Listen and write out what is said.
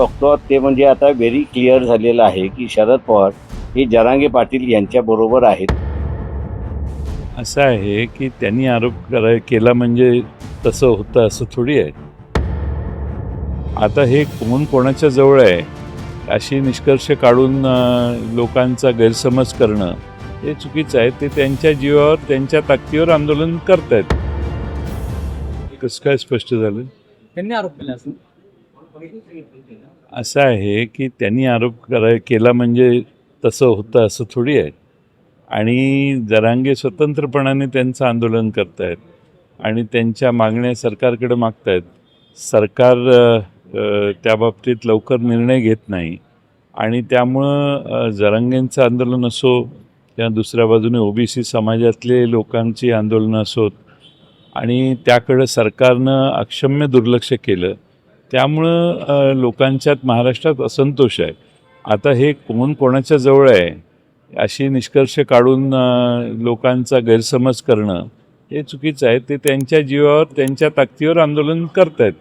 बघतो. ते म्हणजे आता व्हेरी क्लिअर झालेलं आहे की शरद पवार हे जरांगे पाटील यांच्याबरोबर आहेत. असं आहे की त्यांनी आरोप करा केला म्हणजे तसं होतं असं थोडी आहे. आता हे कोण कोणाच्या जवळ आहे अशी निष्कर्ष काढून लोकांचा गैरसमज करणं हे चुकीचं आहे. ते त्यांच्या जीवावर त्यांच्या ताकदीवर आंदोलन करतायत. कसं काय स्पष्ट झालं? त्यांनी आरोप केला असं. असं आहे की त्यांनी आरोप करा केला म्हणजे तसं होतं असं थोडी आहे. आणि जरांगे स्वतंत्रपणाने त्यांचं आंदोलन करतायत आणि त्यांच्या मागण्या सरकारकडे मागतायत. सरकार त्याबाबतीत त्या बाबतीत लवकर निर्णय घेत नाही. आणि त्यामुळं जरांगेंचं आंदोलन असो किंवा दुसऱ्या बाजूने ओबीसी समाजातले लोकांची आंदोलनं असोत आणि त्याकडं सरकारनं अक्षम्य दुर्लक्ष केलं त्यामुळं लोकांच्यात महाराष्ट्रात असंतोष आहे. आता हे कोण कोणाच्या जवळ आहे अशी निष्कर्ष काढून लोकांचा गैरसमज करणं हे चुकीचं आहे. ते त्यांच्या जीवावर त्यांच्या ताकदीवर आंदोलन करत आहेत